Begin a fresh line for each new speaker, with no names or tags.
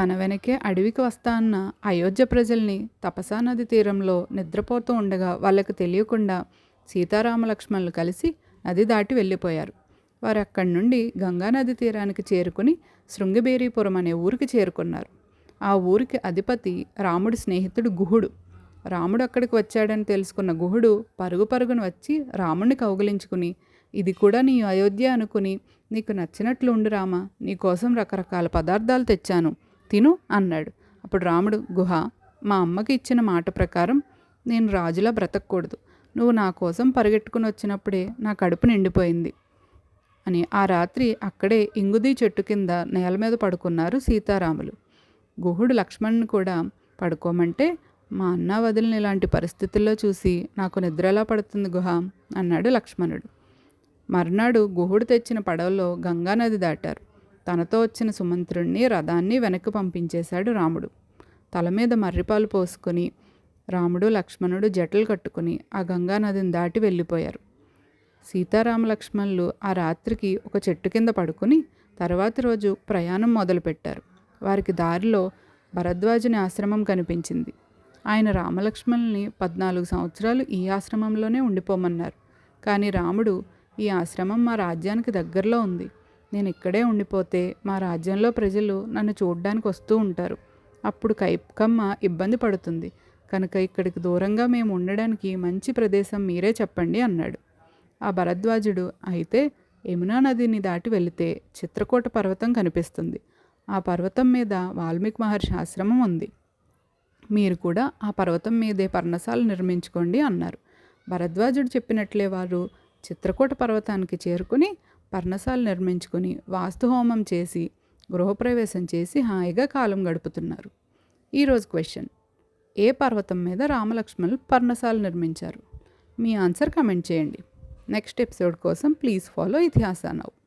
తన వెనకే అడవికి వస్తా అన్న అయోధ్య ప్రజల్ని తపసా నది తీరంలో నిద్రపోతూ ఉండగా వాళ్ళకి తెలియకుండా సీతారామ లక్ష్మణులు కలిసి నది దాటి వెళ్ళిపోయారు. వారు అక్కడి నుండి గంగానది తీరానికి చేరుకుని శృంగబేరీపురం అనే ఊరికి చేరుకున్నారు. ఆ ఊరికి అధిపతి రాముడి స్నేహితుడు గుహుడు. రాముడు అక్కడికి వచ్చాడని తెలుసుకున్న గుహుడు పరుగు పరుగును వచ్చి రాముడిని కౌగిలించుకుని ఇది కూడా నీ అయోధ్య అనుకుని నీకు నచ్చినట్లు ఉండు రామా నీకోసం రకరకాల పదార్థాలు తెచ్చాను. తిను అన్నాడు. అప్పుడు రాముడు గుహ మా అమ్మకి ఇచ్చిన మాట ప్రకారం నేను రాజులా బ్రతకూడదు. నువ్వు నా కోసం పరిగెట్టుకుని వచ్చినప్పుడే నా కడుపు నిండిపోయింది అని ఆ రాత్రి అక్కడే ఇంగుది చెట్టు కింద నేల మీద పడుకున్నారు సీతారాములు. గుహుడు లక్ష్మణ్ని కూడా పడుకోమంటే మా అన్న వదిలిన ఇలాంటి పరిస్థితుల్లో చూసి నాకు నిద్ర ఎలా పడుతుంది గుహ? అన్నాడు లక్ష్మణుడు. మర్నాడు గుహుడు తెచ్చిన పడవలో గంగానది దాటారు. తనతో వచ్చిన సుమంత్రుణ్ణి రథాన్ని వెనక్కి పంపించేశాడు రాముడు. తల మీద మర్రిపాలు పోసుకొని రాముడు లక్ష్మణుడు జటలు కట్టుకుని ఆ గంగానదిని దాటి వెళ్ళిపోయారు. సీతారామ లక్ష్మణులు ఆ రాత్రికి ఒక చెట్టు కింద పడుకుని తర్వాతి రోజు ప్రయాణం మొదలుపెట్టారు. వారికి దారిలో భరద్వాజుని ఆశ్రమం కనిపించింది. ఆయన రామలక్ష్మణుల్ని పద్నాలుగు సంవత్సరాలు ఈ ఆశ్రమంలోనే ఉండిపోమన్నారు. కానీ రాముడు ఈ ఆశ్రమం మా రాజ్యానికి దగ్గరలో ఉంది. నేను ఇక్కడే ఉండిపోతే మా రాజ్యంలో ప్రజలు నన్ను చూడ్డానికి వస్తూ ఉంటారు. అప్పుడు కైకమ్మ ఇబ్బంది పడుతుంది. కనుక ఇక్కడికి దూరంగా మేము ఉండడానికి మంచి ప్రదేశం మీరే చెప్పండి అన్నాడు. ఆ భరద్వాజుడు అయితే యమునా నదిని దాటి వెళితే చిత్రకూట పర్వతం కనిపిస్తుంది. ఆ పర్వతం మీద వాల్మీకి మహర్షి ఆశ్రమం ఉంది. మీరు కూడా ఆ పర్వతం మీదే పర్ణశాలు నిర్మించుకోండి అన్నారు. భరద్వాజుడు చెప్పినట్లే వారు చిత్రకూట పర్వతానికి చేరుకుని పర్ణశాలు నిర్మించుకుని వాస్తుహోమం చేసి గృహప్రవేశం చేసి హాయిగా కాలం గడుపుతున్నారు. ఈరోజు క్వశ్చన్. ఏ పర్వతం మీద రామలక్ష్మణులు పర్ణశాలు నిర్మించారు? మీ ఆన్సర్ కమెంట్ చేయండి. నెక్స్ట్ ఎపిసోడ్ కోసం ప్లీజ్ ఫాలో ఇతిహాసానవ్